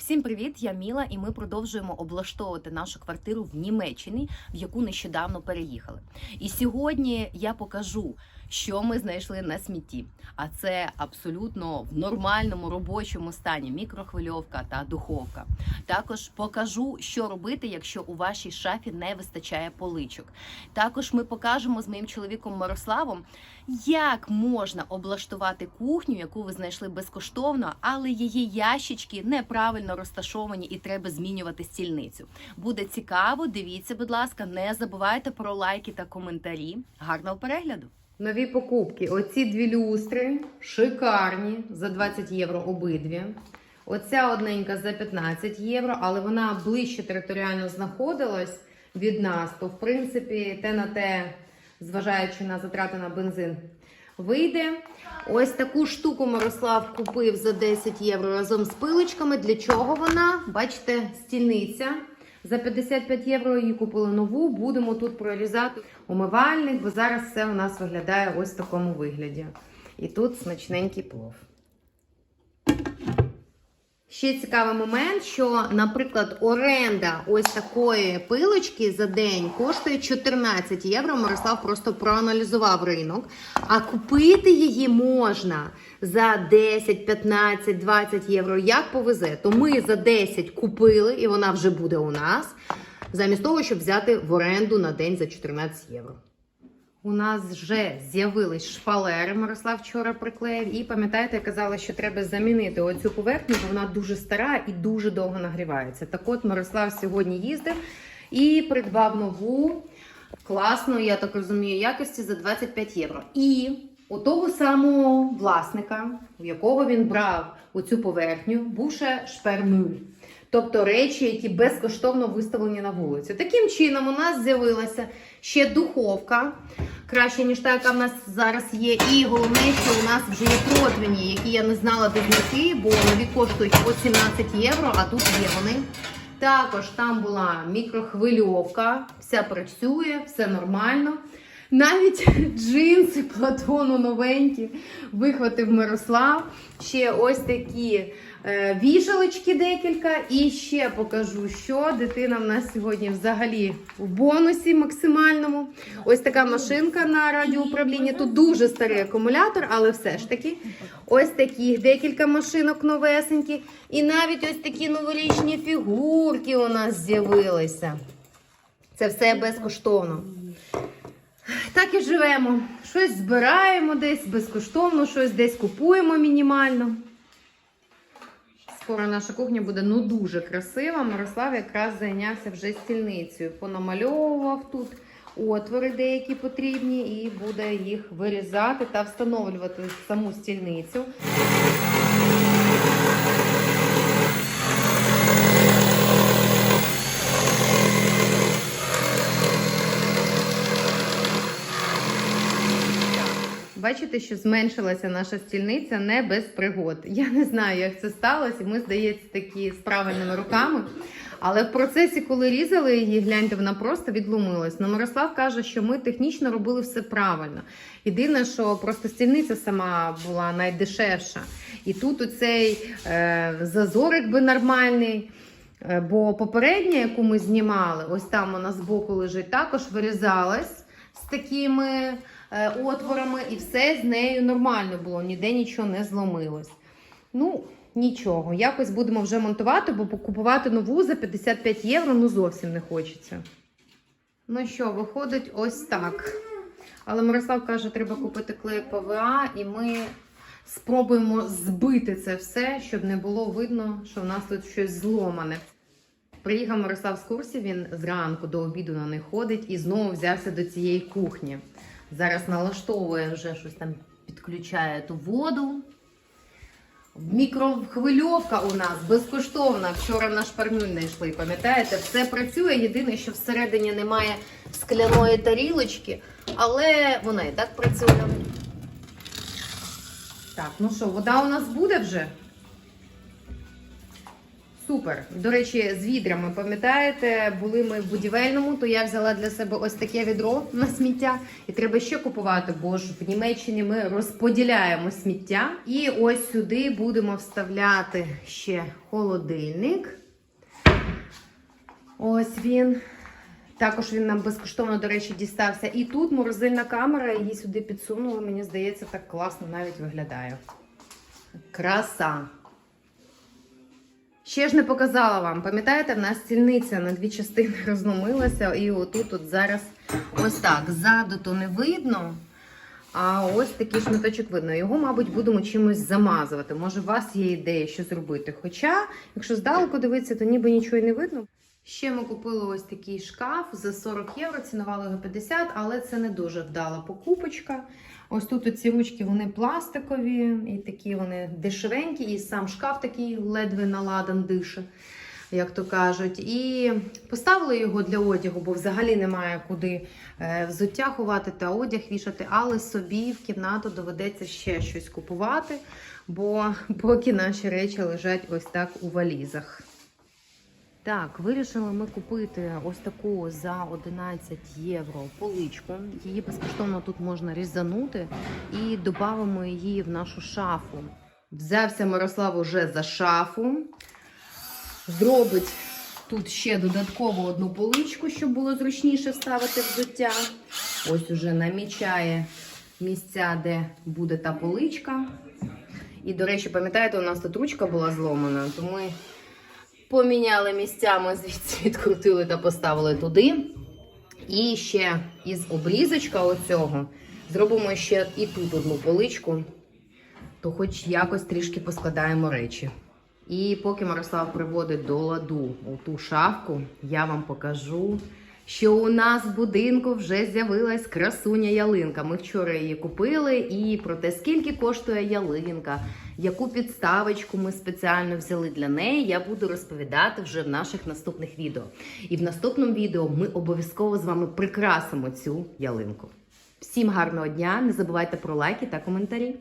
Всім привіт! Я Міла, і ми продовжуємо облаштовувати нашу квартиру в Німеччині, в яку нещодавно переїхали. І сьогодні я покажу, що ми знайшли на смітті. А це абсолютно в нормальному робочому стані мікрохвильовка та духовка. Також покажу, що робити, якщо у вашій шафі не вистачає поличок. Також ми покажемо з моїм чоловіком Мирославом, як можна облаштувати кухню, яку ви знайшли безкоштовно, але її ящички неправильно розташовані і треба змінювати стільницю. Буде цікаво, дивіться, будь ласка, не забувайте про лайки та коментарі. Гарного перегляду! Нові покупки. Оці дві люстри шикарні за 20 євро обидві. Оця одненька за 15 євро, але вона ближче територіально знаходилась від нас. То, в принципі, те на те, зважаючи на затрати на бензин, вийде. Ось таку штуку Мирослав купив за 10 євро разом з пилочками. Для чого вона? Бачите, стільниця. За 55 євро її купили нову. Будемо тут прорізати умивальник, бо зараз все у нас виглядає ось в такому вигляді. І тут смачненький плов. Ще цікавий момент, що, наприклад, оренда ось такої пилочки за день коштує 14 євро. Мирослав просто проаналізував ринок. А купити її можна за 10, 15, 20 євро, як повезе. То ми за 10 купили, і вона вже буде у нас, замість того, щоб взяти в оренду на день за 14 євро. У нас вже з'явились шпалери. Мирослав вчора приклеїв. І пам'ятаєте, я казала, що треба замінити оцю поверхню, бо вона дуже стара і дуже довго нагрівається. Так от Мирослав сьогодні їздив і придбав нову класну, я так розумію, якості за 25 євро. І у того самого власника, у якого він брав оцю поверхню, був ще шпермюль. Тобто речі, які безкоштовно виставлені на вулицю. Таким чином, у нас з'явилася ще духовка, краще, ніж та, яка в нас зараз є. І головне, що у нас вже є противні, які я не знала де знайти, бо нові коштують по 17 євро, а тут є вони. Також там була мікрохвильовка, вся працює, все нормально. Навіть джинси Платону новенькі вихватив Мирослав. Ще ось такі е, вішалочки декілька. І ще покажу, що дитина в нас сьогодні взагалі в бонусі максимальному. Ось така машинка на радіоуправління. Тут дуже старий акумулятор, але все ж таки. Ось таких декілька машинок новесенькі. І навіть ось такі новорічні фігурки у нас з'явилися. Це все безкоштовно. Так і живемо. Щось збираємо десь безкоштовно, щось десь купуємо мінімально. Скоро наша кухня буде ну дуже красива. Мирослав якраз зайнявся вже стільницею. Понамальовував тут отвори деякі потрібні, і буде їх вирізати та встановлювати саму стільницю. Бачите, що зменшилася наша стільниця не без пригод. Я не знаю, як це сталося. Ми, здається, такі з правильними руками. Але в процесі, коли різали її, гляньте, вона просто відломилась. Но Мирослав каже, що ми технічно робили все правильно. Єдине, що просто стільниця сама була найдешевша. І тут оцей е, зазорик би нормальний. Е, Бо попередня, яку ми знімали, ось там вона збоку лежить, також вирізалась з такими отворами, і все з нею нормально було, ніде нічого не зломилось. Ну, нічого, якось будемо вже монтувати, бо купувати нову за 55 євро ну зовсім не хочеться. Ну що, виходить ось так. Але Мирослав каже, треба купити клей ПВА, і ми спробуємо збити це все, щоб не було видно, що в нас тут щось зломане. Приїхав Мирослав з курсів, він зранку до обіду на них ходить і знову взявся до цієї кухні. Зараз налаштовує вже щось там, підключає ту воду. Мікрохвильовка у нас безкоштовна. Вчора на шпарнюль знайшли, пам'ятаєте? Все працює. Єдине, що всередині немає скляної тарілочки, але вона і так працює. Так, ну що, вода у нас буде вже? Супер. До речі, з відрами, пам'ятаєте, були ми в будівельному, то я взяла для себе ось таке відро на сміття. І треба ще купувати, бо ж в Німеччині ми розподіляємо сміття. І ось сюди будемо вставляти ще холодильник. Ось він. Також він нам безкоштовно, до речі, дістався. І тут морозильна камера, її сюди підсунули. Мені здається, так класно навіть виглядає. Краса. Ще ж не показала вам. Пам'ятаєте, в нас стільниця на дві частини розломилася, і отут от зараз ось так. Ззаду то не видно. А ось такий шматочок видно. Його, мабуть, будемо чимось замазувати. Може, у вас є ідея, що зробити. Хоча, якщо здалеку дивитися, то ніби нічого й не видно. Ще ми купили ось такий шкаф за 40 євро, цінували його 50, але це не дуже вдала покупочка. Ось тут оці ручки вони пластикові і такі вони дешевенькі, і сам шкаф такий ледве наладан дише, як то кажуть. І поставили його для одягу, бо взагалі немає куди е, взуття ховати та одяг вішати, але собі в кімнату доведеться ще щось купувати, бо поки наші речі лежать ось так у валізах. Так, вирішили ми купити ось таку за 11 євро поличку. Її безкоштовно тут можна різанути і додамо її в нашу шафу. Взявся Мирослав уже за шафу. Зробить тут ще додатково одну поличку, щоб було зручніше ставити взуття. Ось уже намічає місця, де буде та поличка. І, до речі, пам'ятаєте, у нас тут ручка була зломана, то ми поміняли місцями, звідси відкрутили та поставили туди. І ще із обрізочка оцього зробимо ще і тут одну поличку, то хоч якось трішки поскладаємо речі. І поки Мирослав приводить до ладу ту шафку, я вам покажу, що у нас в будинку вже з'явилась красуня ялинка. Ми вчора її купили, і про те, скільки коштує ялинка, яку підставочку ми спеціально взяли для неї, я буду розповідати вже в наших наступних відео. І в наступному відео ми обов'язково з вами прикрасимо цю ялинку. Всім гарного дня! Не забувайте про лайки та коментарі.